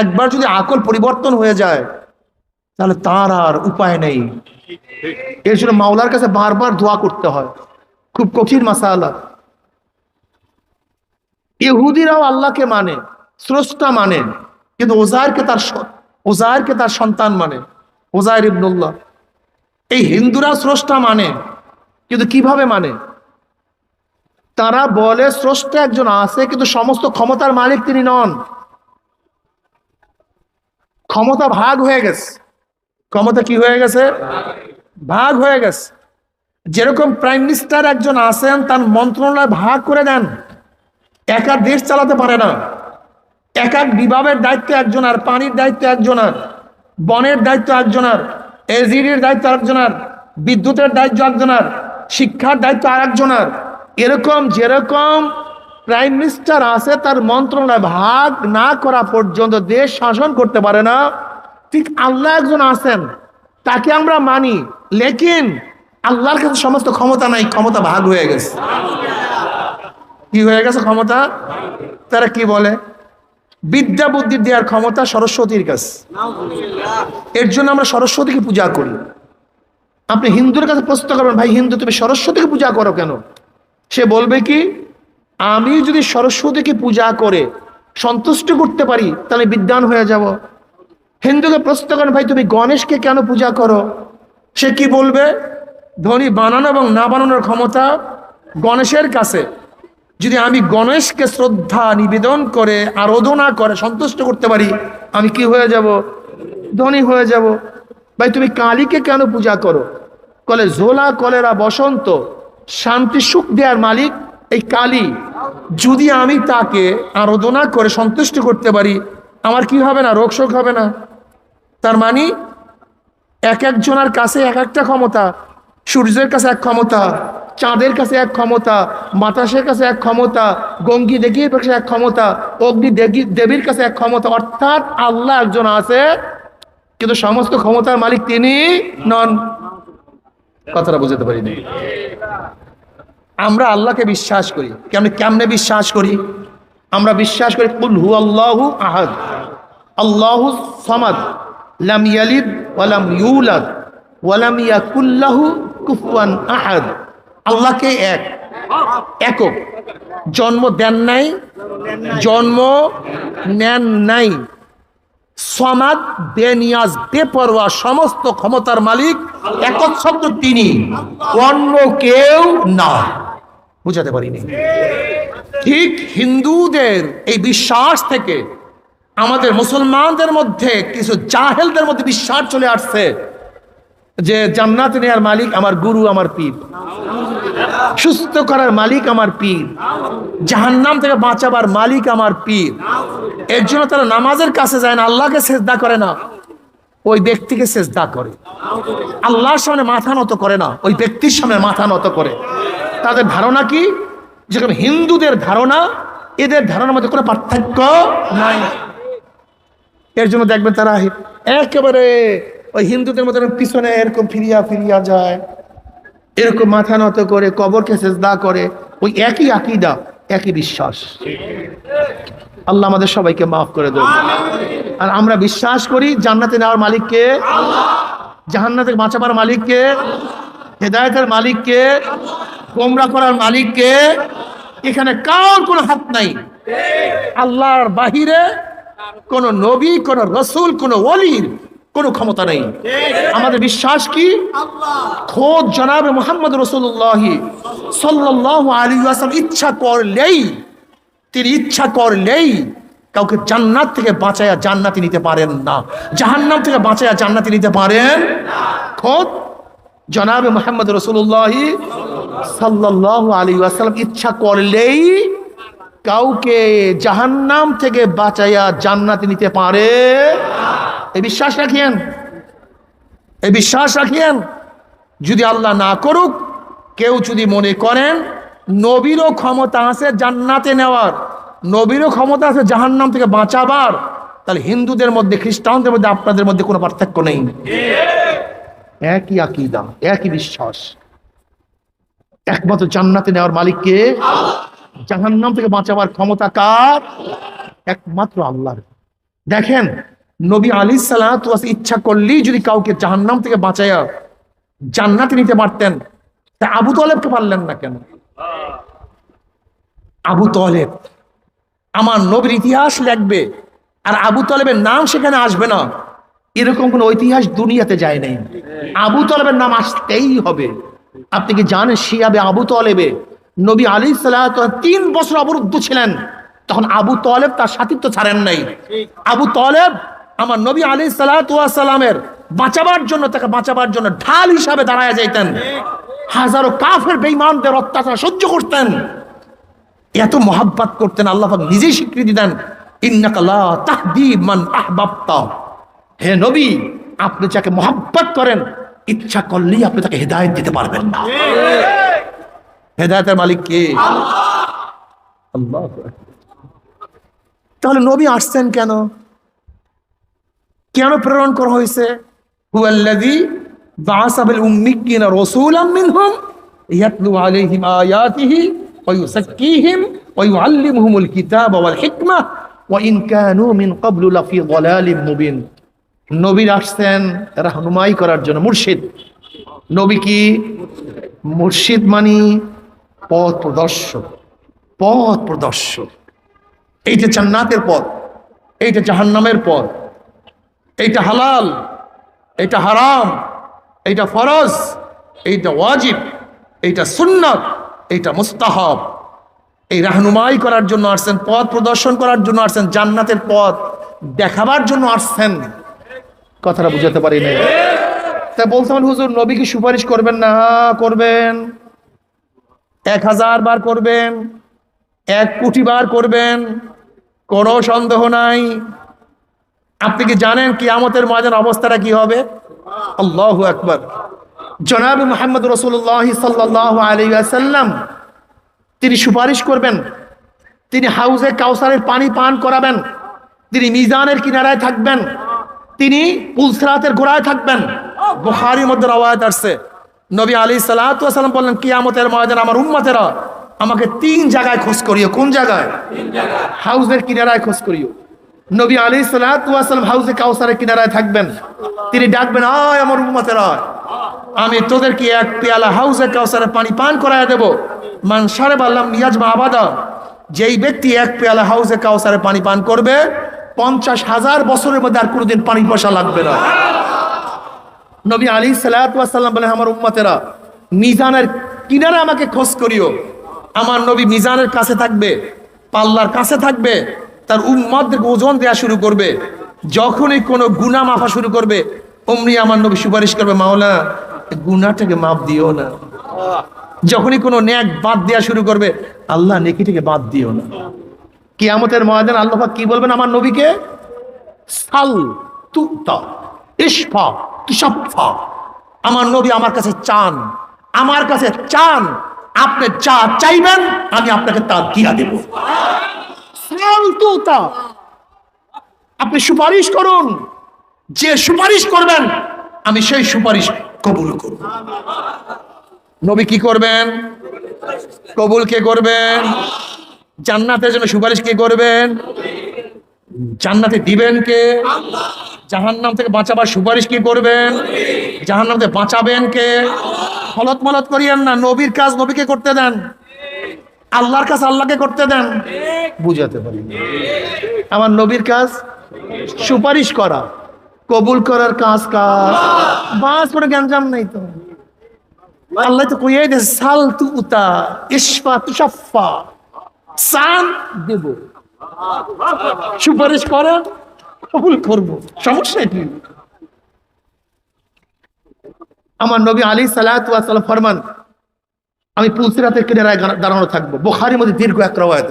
একবার যদি আকল পরিবর্তন হয়ে যায়, তাহলে তার আর উপায় নেই। এর জন্য মাওলার কাছে বারবার দোয়া করতে হয়। খুব কঠিন মাসালা। ইহুদিরাও আল্লাহকে মানে স্রষ্টা মানে কিন্তু ওজায়েরকে তার ওজায়েরকে তার সন্তান মানে ওজায়ের ইবনুল্লাহ। এই হিন্দুরা স্রষ্টা মানে কিন্তু কীভাবে মানে? তারা বলে, স্রষ্টা একজন আছে, কিন্তু সমস্ত ক্ষমতার মালিক তিনি নন। ক্ষমতা ভাগ হয়ে গেছে। ক্ষমতা কি হয়ে গেছে? ভাগ হয়ে গেছে। যেরকম প্রাইম মিনিস্টার একজন আছেন, তার মন্ত্রণালয় ভাগ করে দেন। একা দেশ চালাতে পারে না। এক এক বিভাগের দায়িত্ব একজন আর পানির দায়িত্ব একজন আর, বনের দায়িত্ব একজন আর এজিডির দায়িত্ব একজন আর, বিদ্যুতের দায়িত্ব একজন আর, শিক্ষার দায়িত্ব আর। একজনের এরকম, যেরকম প্রাইম মিনিস্টার আছে, তার মন্ত্রণালয় ভাগ না করা পর্যন্ত দেশ শাসন করতে পারে না। ঠিক আল্লাহ একজন আছেন, তাকে আমরা মানি, লেকিন আল্লাহর কাছে সমস্ত ক্ষমতা নাই, ক্ষমতা ভাগ হয়ে গেছে। কি হয়ে গেছে ক্ষমতা? তারা কি বলে? বিদ্যা বুদ্ধি দেওয়ার ক্ষমতা সরস্বতীর কাছে। এর জন্য আমরা সরস্বতীকে পূজা করি। আপনি হিন্দুর কাছে প্রশ্ন করবেন, ভাই হিন্দু, তুমি সরস্বতীকে পূজা করো কেন? সে বলবে কি আমি যদি সরস্বতীকে পূজা করে সন্তুষ্ট করতে পারি, তাহলে বিদ্যান হয়ে যাব। হিন্দুকে প্রশ্ন করেন, ভাই, তুমি গণেশকে কেন পূজা করো? সে কি বলবে? ধনী বানানো এবং না বানানোর ক্ষমতা গণেশের কাছে। যদি আমি গণেশকে শ্রদ্ধা, নিবেদন করে, আরাধনা করে, সন্তুষ্ট করতে পারি, আমি কি হয়ে যাব? ধনী হয়ে যাব। ভাই, তুমি কালীকে কেন পূজা করো? কলে, ঝোলা, কলেরা, বসন্ত, শান্তি, সুখ দেওয়ার মালিক এই কালী, যদি আমি তাকে আরাধনা করে সন্তুষ্ট করতে পারি, আমার কি হবে না? রোগ শোক হবে না? তার মানে এক একজনের কাছে এক একটা ক্ষমতা, সূর্যের কাছে এক ক্ষমতা, চাঁদের কাছে এক ক্ষমতা, বাতাসের কাছে এক ক্ষমতা, গঙ্গি দেবীর কাছে এক ক্ষমতা, অগ্নি দেবী- দেবীর কাছে এক ক্ষমতা, অর্থাৎ আল্লাহ একজন আছে, কিন্তু সমস্ত ক্ষমতার মালিক তিনি নন। কথাটা বুঝতে পারিনি। আমরা আল্লাহকে বিশ্বাস করি। কেমনে কেমনে বিশ্বাস করি? আমরা বিশ্বাস করি, কুল হু আল্লাহু আহাদ, আল্লাহু সামাদ, লাম ইয়ালিদ ওয়ালাম ইউলাদ ওয়ালাম ইয়াকুল্লাহু কুফুয়ান আহাদ। আল্লাহকে এক, একক। জন্ম দেন নাই, জন্ম নেন নাই। সমাদ, বেনিয়াজ, বেপরোয়া, সমস্ত ক্ষমতার মালিক একক শব্দ তিনি। অন্য কেউ না। বুঝাতে পারিনি। ঠিক হিন্দুদের এই বিশ্বাস থেকে আমাদের মুসলমানদের মধ্যে কিছু জাহেলদের মধ্যে বিশ্বাস চলে আসছে যে জান্নাত নেয়ার মালিক আমার গুরু, আমার পীর। সুস্থ করার মালিক আমার পীর। জাহান্নাম থেকে বাঁচাবার মালিক আমার পীর। এর জন্য তারা নামাজের কাছে যায় না, আল্লাহকে সেজদা করে না। ওই ব্যক্তিকে সেজদা করে। আল্লাহর সামনে মাথা নত করে না, ওই ব্যক্তির সামনে মাথা নত করে। তাদের ধারণা কি? যেরকম হিন্দুদের ধারণা এদের ধারণার মধ্যে কোনো পার্থক্য নাই। এর জন্য দেখবেন তারা একেবারে ওই হিন্দুদের মতো পিছনে এরকম ফিরিয়া ফিরিয়া যায়। এরকম মাথা নত করে কবরকে সেজদা করে। ওই একই আকিদা একই বিশ্বাস। আল্লাহ আমাদের সবাইকে মাফ করে দেবে আর আমরা বিশ্বাস করি জান্নাতে নেওয়ার মালিককে। জাহান্নাতে বাঁচাবার মালিককে। হেদায়তের মালিককে। গোমরা করার মালিককে এখানে কার কোনো হাত নাই? আল্লাহর বাহিরে কোন নবী, কোন রসুল, কোন ওলির কোনো ক্ষমতা নেই। আমাদের বিশ্বাস কি? খোদ জনাবে মোহাম্মদ রসুল্লাহ সাল্লাহ আলী আসলাম ইচ্ছা করলেই, তিনি ইচ্ছা করলেই কাউকে জান্নাত থেকে বাঁচায়া জান্নাতি নিতে পারেন না। জাহান্নাম থেকে বাঁচায়া জান্নাতি নিতে পারেন খোদ জনাবে মোহাম্মদ রসুল্লাহ সাল্লাহ আলী আসসালাম ইচ্ছা করলেই কাউকে জাহান্নাম থেকে বাঁচাইয়া জান্নাতে নিতে পারে। এই বিশ্বাস রাখিয়েন? এই বিশ্বাস রাখিয়েন? যদি আল্লাহ না করুক কেউ যদি মনে করেন নবীরও ক্ষমতা আছে জান্নাতে নেওয়ার নবীরও ক্ষমতা আছে জাহান্নাম থেকে বাঁচাবার তাহলে হিন্দুদের মধ্যে খ্রিস্টানদের মধ্যে আপনাদের মধ্যে কোনো পার্থক্য নেই। একই আকিদা একই বিশ্বাস। একমাত্র জান্নাতে নেওয়ার মালিককে জাহান্নাম থেকে বাঁচাবার ক্ষমতা কার? একমাত্র আল্লাহর। দেখেন, নবী আলী সালাত ইচ্ছা করলেই যদি কাউকে জাহান্নাম থেকে বাঁচাইয়া জান্নাতে নিতে পারতেন, তা আবু তলেবকে পারলেন না কেন? আবু তলেব, আমার নবীর ইতিহাস লিখবে, আর আবু তলেবের নাম সেখানে আসবে না। এরকম কোন ঐতিহাস দুনিয়াতে যায় নাই। আবু তলেবের নাম আসতেই হবে। আপনি কি জানেন শিয়াবে আবু তলেবে? নবী আলী সাল্লাহ তিন বছর অবরুদ্ধ ছিলেন। তখন আবু তলেব তার সাথিত্ব ছাড়েন নাই। আবু তলেব আমার নবী আলী সাল্লামের বাঁচাবার জন্য, তাকে বাঁচাবার জন্য ঢাল হিসাবে দাঁড়ায় যাইতেন। হাজারো কাফের বেঈমানদের অত্যাচার সহ্য করতেন। এত মহাব্বাত করতেন, আল্লাহ নিজেই স্বীকৃতি দেন। হে নবী, আপনি যাকে মহাব্বত করেন ইচ্ছা করলেই আপনি তাকে হেদায়েত দিতে পারবেন না। হেদায়েতের মালিক কে? আল্লাহ তাহলে নবী আসছেন কেন? কেন প্রেরণ করা হয়েছে? হুয়াল্লাযী বাআসা বিল উম্মিয়িনা রাসূলাম মিনহুম ইয়াতলু আলাইহিম আয়াতিহি ওয়া ইউযাক্কিহিম ওয়া ইউআল্লিমুহুমুল কিতাবা ওয়াল হিকমা ওয়া ইন কানু মিন ক্বাবলু লাফি যালালিম মুবিন। নবী আসছেন রাহনুমাই করার জন্য, মুর্শিদ। নবী কি? মুর্শিদ মানি পথ প্রদর্শক। পথ প্রদর্শক। এইটা জান্নাতের পথ এইটা জাহান্নামের পথ এইটা হালাল এইটা হারাম এইটা ফরজ এইটা ওয়াজিব এইটা সুন্নত এইটা মুস্তাহাব। এই রাহনুমাই করার জন্য আসছেন, পথ প্রদর্শন করার জন্য আসছেন, জান্নাতের পথ দেখাবার জন্য আসছেন। কথাটা বুঝাতে পারি না তা বলছেন হুজুর, নবী কি সুপারিশ করবেন? না, করবেন। এক হাজার বার করবেন। এক কোটি বার করবেন। কোনো সন্দেহ নাই। আপনি কি জানেন কিয়ামতের ময়দান অবস্থাটা কি হবে? আল্লাহ আকবার। জনাব মোহাম্মদ রসুল্লাহ সাল্লাহ আলী আসাল্লাম তিনি সুপারিশ করবেন। তিনি হাউজে কাউসারের পানি পান করাবেন। তিনি মিজানের কিনারায় থাকবেন। তিনি পুলসরাতের গোড়ায় থাকবেন। বুখারির মধ্যে রওয়ায়ত আসছে। নবী আলী সাল্লাম বললেন কিয়ামতের ময়দান আমার উম্মতেরা আমাকে তিন জায়গায় খোঁজ করিও। কোন জায়গায়? হাউজের কিনারায় খোঁজ করিও। নবী আলী সাল্লাম হাউজে কাউসারের কিনারায় থাকবেন। তিনি ডাকবেন আয় আমার উম্মতের আমি তোদেরকে এক পেয়ালা হাউজে কাউসারের পানি পান করায় দেব। মান সারে বাল্লাম নিয়াজ আবাদা যেই ব্যক্তি এক পেয়ালা হাউজে কাউসারের পানি পান করবে পঞ্চাশ হাজার বছরের মধ্যে আর কোনোদিন পানি পয়সা লাগবে না। নবী আলী সাল্লাম বলে আমার উম্মতেরা, মিজানের কিনারে আমাকে খোঁজ করিও। আমার নবী মিজানের কাছে থাকবে, পাল্লার কাছে থাকবে, তার উম্মতদেরকে ওজন দেওয়া শুরু করবে। যখনই কোনো গুণা মাফা শুরু করবে, অমনি আমার নবী সুপারিশ করবে, মাওলা গুনাটাকে মাপ দিও না। যখনই কোনো ন্যাক বাদ দেওয়া শুরু করবে, আল্লাহ নেকিটাকে বাদ দিও না। কিয়ামতের ময়দান আল্লাহ কি বলবেন আমার নবীকে? আমার নবী আমার কাছে চান, আমার কাছে চান, আপনি যা চাইবেন, আমি আপনাকে তা দিয়া দেব। আপনি সুপারিশ করুন, যে সুপারিশ করবেন, আমি সেই সুপারিশ কবুল করব। নবী কি করবেন? কবুল কে করবেন? জান্নাতের জন্য সুপারিশ কে করবেন? জান্নাতে দিবেন কে? জাহান্নাম থেকে বাঁচাবার সুপারিশ কি করবেন? জাহান্নাম থেকে বাঁচাবেন কে? ফলত মলত করিয়েন না, নবীর কাজ নবীকে করতে দেন। আল্লাহর কাজ আল্লাহকে করতে দেন। বুঝাতে পারি আমার নবীর কাজ সুপারিশ করা, কবুল করার কাজ কাজ বাস করে জ্ঞানজাম নেই তো। আল্লাহ তো কইয়াই দে সাল তু উতা, ইশফা তুষাফা সান দেব। সুপারিশ করা, কবুল করব। সমস্যা কি আমার নবী আলী সালাম ফরমান, আমি পুলসিরাতের কিনারায় দাঁড়ানো থাকব। বোখারির মধ্যে দীর্ঘ এক রবায়ত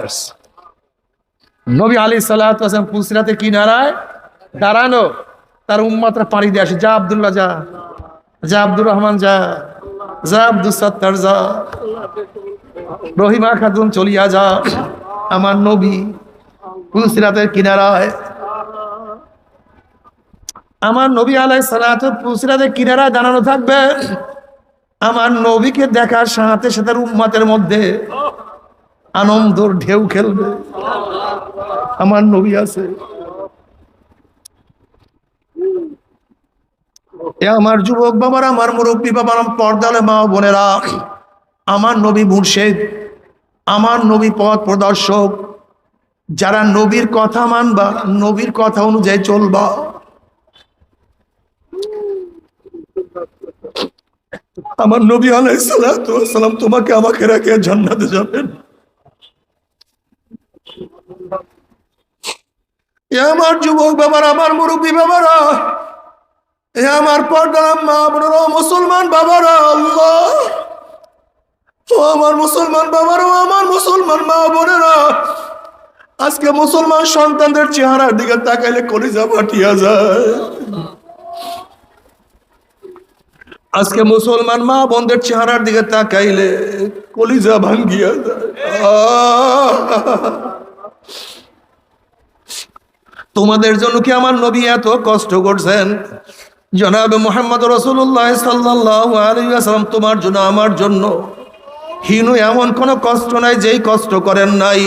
নবী আলী সাল্লাম পুলসিরাতের কিনারায় দাঁড়ানো, তার উম্মাত্রা পানি দিয়ে আসে, যা আবদুল্লাহ, যা। যা আব্দুর রহমান, যা। যা আব্দুল সত্তার, যা। রহিমা খাতুন চলিয়া যা। আমার নবী পুলসিরাতের কিনারায় আমার নবী আলাই সালাত পুলসিরাতের কিনারায় দাঁড়ানো থাকবে? আমার নবীকে দেখার সাথে সাথে উম্মাতের মধ্যে আনন্দর ঢেউ খেলবে। আমার নবী আছে। আমার যুবক বাবার, আমার মুরব্বী বাবার পর্দালে মা বোনেরা আমার নবী মুর্শেদ, আমার নবী পথ প্রদর্শক, যারা নবীর কথা মানবা, নবীর কথা অনুযায়ী চলবা। আমার নবী আলাইসালাম তোমাকে আমাকে রেখে জান্নাতে যাবেন এ আমার যুবক বাবার, আমার মুরব্বী বাবারা, এ আমার পর্দার মা মুসলমান বাবারা, আল্লাহ। ও আমার মুসলমান বাবারা আমার মুসলমান মা বোনেরা, আজকে মুসলমান সন্তানদের চেহারার দিকে তাকাইলে কলিজা ফাটিয়া যায়। আজকে মুসলমান মা বোনদের চেহারার দিকে তাকাইলে কলিজা ভাঙ্গিয়া যায়! তোমাদের জন্য কি আমার নবী এত কষ্ট করছেন? জনাবে মোহাম্মদ রসুল্লাহ সাল্লাহ আলাইসালাম তোমার জন্য, আমার জন্য। হিনু এমন কোনো কষ্ট নাই যেই কষ্ট করেন নাই।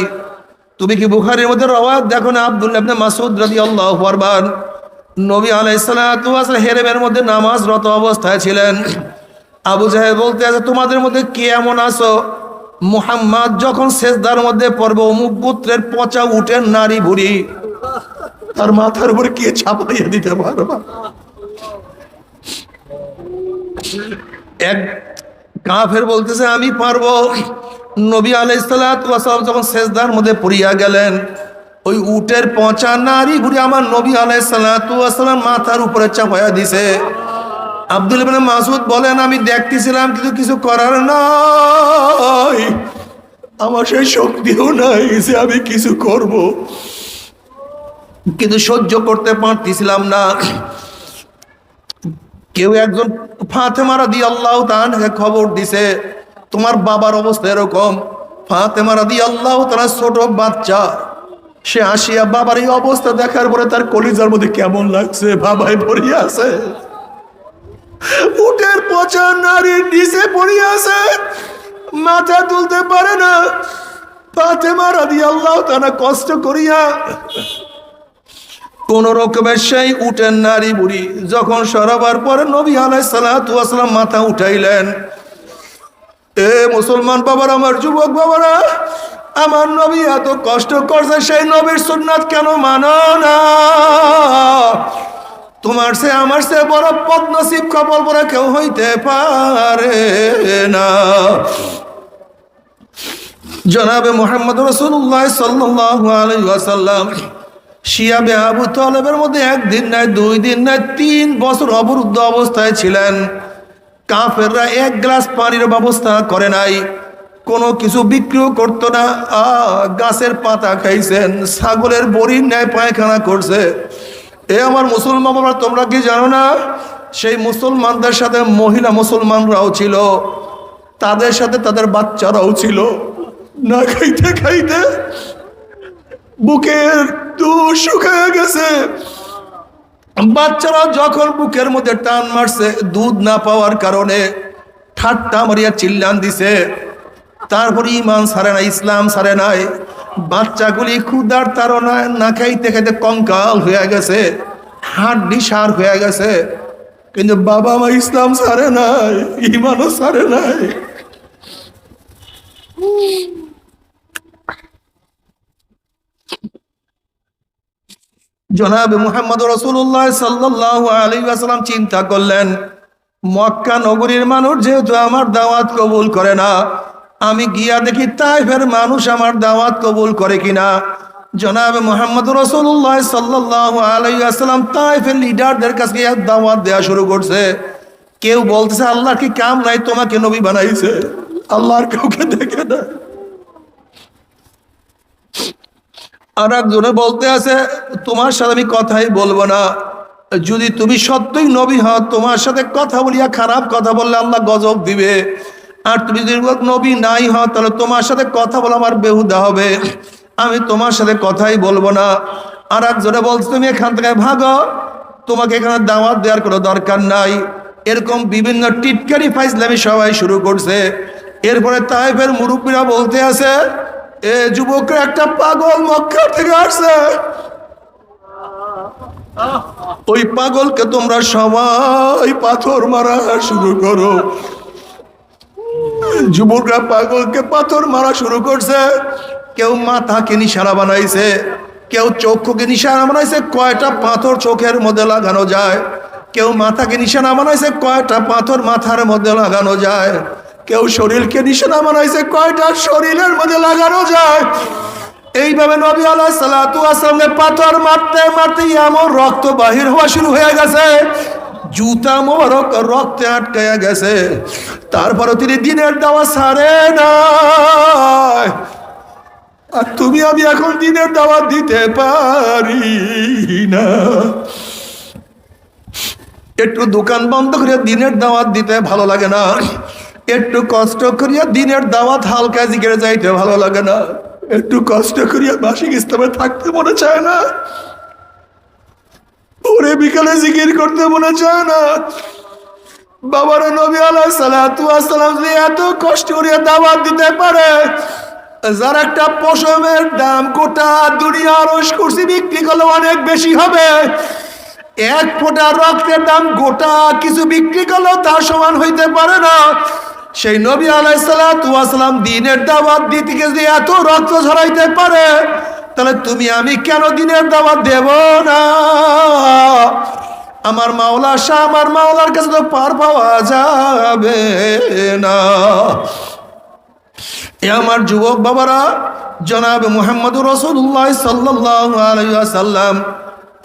তুমি কি বুখারির মধ্যে রওয়াত? দেখো না, আব্দুল্লাহ ইবনে মাসুদ রাদিয়াল্লাহু ফরমান নবী আলাইহিসসালাতু ওয়াসাল্লাম হেরেমের মধ্যে নামাজরত অবস্থায় ছিলেন। আবু জাহেল বলতে আছে, তোমাদের মধ্যে কে এমন আছো? মুহাম্মদ যখন সেজদার মধ্যে পড়বে, অমুক পুত্রের পচা উঠেন নারী ভুড়ি। তার মাথার উপর কে ছাপাইয়া দিতে পারবা? এক কাফের বলতেছে, আমি পারব। নবী আলাইসালাম যখন শেষদার মধ্যে পড়িয়া গেলেন, ওই উটের পচা নারী ঘুরে আমার নবী আলাইসালাম মাথার উপরে চাপাইয়া দিছে। আব্দুল মাসুদ বলেন, আমি দেখতেছিলাম কিন্তু কিছু করার নাই। আমার সেই শক্তিও নাই যে আমি কিছু করব। কিন্তু সহ্য করতে পারতেছিলাম না। কেউ একজন ফাতেমারা দিয়ে আল্লাহ তাকে খবর দিছে, তোমার বাবার অবস্থা এরকম। ফাতেমারা দিয়ে আল্লাহ তারা ছোট বাচ্চা, সে আসিয়া বাবার এই অবস্থা দেখার পরে তার কলিজার মধ্যে কেমন লাগছে, বাবাই পড়িয়া আছে। উটের পচা নারীর নিচে পড়িয়া আছে, মাথা তুলতে পারে না। ফাতেমা আল্লাহ তারা কষ্ট করিয়া কোন রকমের সেই উঠেন নারী বুড়ি যখন সরাবার পরে নবী আলাই সালাম মাথা উঠাইলেন। এ মুসলমান বাবার, আমার যুবক বাবারা, আমার নবী এত কষ্ট করছে, সেই নবীর সুন্নাত কেন মানো না? তোমার সে আমার সে বড় পদ্মশিব কপাল পরে কেউ হইতে পারে না। জনাবে মোহাম্মদ রসুল্লাহ সাল্লাহ আলাইসাল্লাম শিয়াবে আবু তলেবের মধ্যে একদিন নাই, দুই দিন নাই, তিন বছর অবরুদ্ধ অবস্থায় ছিলেন। কাফেররা এক গ্লাস পানির ব্যবস্থা করে নাই। কোনো কিছু বিক্রিও করতো না। আ, গাছের পাতা খাইছেন, ছাগলের বড়ির ন্যায় পায়খানা করছে। এ আমার মুসলমান বাবা, তোমরা কি জানো না? সেই মুসলমানদের সাথে মহিলা মুসলমানরাও ছিল। তাদের সাথে তাদের বাচ্চারাও ছিল। না খাইতে খাইতে বুকের দুধ শুকিয়ে গেছে। বাচ্চারা যখন বুকের মধ্যে টান মারছে, দুধ না পাওয়ার কারণে ঠাট্টা মারিয়া চিল্লান দিছে। তারপরে ইমান সারে না, ইসলাম সারে নাই। বাচ্চাগুলি ক্ষুদার তারনায় না খাইতে খাইতে কঙ্কাল হয়ে গেছে, হাড্ডি সার হয়ে গেছে। কিন্তু বাবা মা ইসলাম সারে নাই, ইমানও সারে নাই। জনাব মুহাম্মদ রসুল্লাহ সাল্লাহ আলী আসালাম চিন্তা করলেন, মক্কা নগরীর মানুষ যেহেতু আমার দাওয়াত কবুল করে না, আমি গিয়া দেখি তাইফের মানুষ আমার দাওয়াত কবুল করে কিনা। জনাব মোহাম্মদ রসুল্লাহ সাল্লাহ আলাইসাল্লাম তাইফের লিডারদের কাছে দাওয়াত দেওয়া শুরু করছে। কেউ বলতেছে, আল্লাহর কি কাম নাই তোমাকে নবী বানাইছে? আল্লাহর কাউকে দেখে না। আর একজনে বলতে আছে, তোমার সাথে আমি কথাই বলব না। যদি তুমি সত্যই নবী হও, তোমার সাথে কথা বলিয়া খারাপ কথা বললে আল্লাহ গজব দিবে। আর তুমি যদি নবী নাই হও, তাহলে তোমার সাথে কথা বলা আমার বেহুদা হবে। আমি তোমার সাথে কথাই বলব না। আর একজনে বলছে, তুমি এখান থেকে ভাগো। তোমাকে এখানে দাওয়াত দেওয়ার কোনো দরকার নাই। এরকম বিভিন্ন টিটকারি ফাইজলামি সবাই শুরু করছে। এরপরে তাইফের মুরব্বীরা বলতে আছে এ যুবকরা একটা পাগল মক্কা থেকে আসছে। ওই পাগলকে তোমরা সবাই পাথর মারা শুরু করো। যুবকরা পাগলকে পাথর মারা শুরু করছে। কেউ মাথাকে নিশানা বানাইছে, কেউ চক্ষুকে নিশানা বানাইছে, কয়টা পাথর চোখের মধ্যে লাগানো যায়? কেউ মাথাকে নিশানা বানাইছে, কয়টা পাথর মাথার মধ্যে লাগানো যায়? কেউ শরীরকে নিশানা বানাইছে, কয়টা শরীরের মধ্যে লাগানো যায়? এইভাবে নবী আলাহ সালাতু আসলামকে পাথর মারতে মারতে এমন রক্ত বাহির হওয়া শুরু হয়ে গেছে। জুতা মোবারক রক্তে আটকায়া গেছে। তারপরে তিনি দিনের দাওয়া সারে না আর তুমি আমি এখন দিনের দাওয়াত দিতে পারি না। একটু দোকান বন্ধ করে দিনের দাওয়াত দিতে ভালো লাগে না। একটু কষ্ট করিয়া দিনের দাওয়াত হালকা জিগের যাইতে ভালো লাগে না। একটু কষ্ট করিয়া মাসিক ইসলামে থাকতে মনে চায় না। ওরে বিকালে জিকির করতে মনে চায় না। বাবার নবী আলাহ সালাতু আসসালাম যদি এত কষ্ট করিয়া দাওয়াত দিতে পারে, যার একটা পশমের দাম গোটা দুনিয়া রস কুর্সি বিক্রি করলে অনেক বেশি হবে। এক ফোঁটা রক্তের দাম গোটা কিছু বিক্রি করলেও তার সমান হইতে পারে না। সেই নবী আলাইসালাম দিনের দাওয়াত দিতে গিয়ে এত রক্ত ঝরাইতে পারে, তাহলে তুমি আমি কেন দিনের দাওয়াত দেব না? আমার মাওলা শাহ, আমার মাওলার কাছে তো পার পাওয়া যাবে না। এ আমার যুবক বাবারা, জনাব মোহাম্মদ রসুল্লাহ সাল্লাহ আলাইসাল্লাম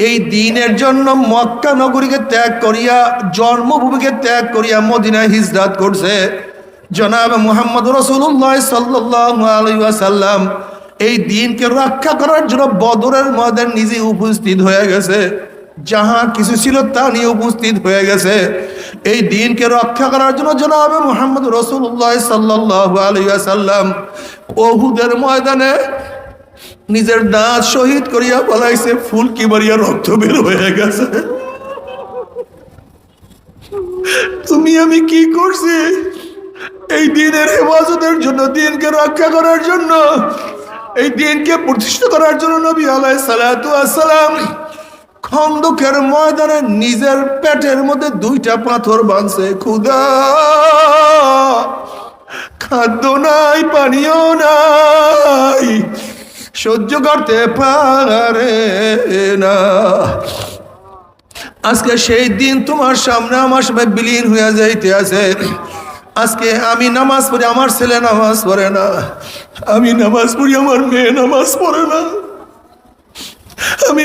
এই দিনের জন্য মক্কা নগরীকে ত্যাগ করিয়া, জন্মভূমিকে ত্যাগ করিয়া মদিনায় হিজরাত করছে। জনাব মোহাম্মদ রসুল্লাহ সাল্লাহ আলাইসাল্লাম এই দিনকে রক্ষা করার জন্য বদরের ময়দান নিজে উপস্থিত হয়ে গেছে। যাহা কিছু ছিল তা নিয়ে উপস্থিত হয়ে গেছে। এই দিনকে রক্ষা করার জন্য জনাবে মোহাম্মদ রসুল্লাহ সাল্লাহ আলিয়াসাল্লাম ওহুদের ময়দানে নিজের দাঁত শহীদ করিয়া বলাইছে ফুলকি মারিয়া রক্ত বের হয়ে গেছে? তুমি আমি কি করছি? এই দিনের হেফাজতের জন্য, দিনকে রক্ষা করার জন্য, এই দিনকে প্রতিষ্ঠা করার জন্য নবী আলাই সালাতু আসসালাম খন্দকের ময়দানে নিজের পেটের মধ্যে দুইটা পাথর বাঁধছে। ক্ষুদা খাদ্য নাই পানীয় নাই, সহ্য করতে পারে না। আজকে সেই দিন তোমার সামনে আমার সবাই বিলীন হইয়া যাইতে আছে আজকে আমি নামাজ পড়ি, আমার ছেলে নামাজ পড়ে না। আমি নামাজ পড়ি, আমার মেয়ে নামাজ পড়ে না। আমি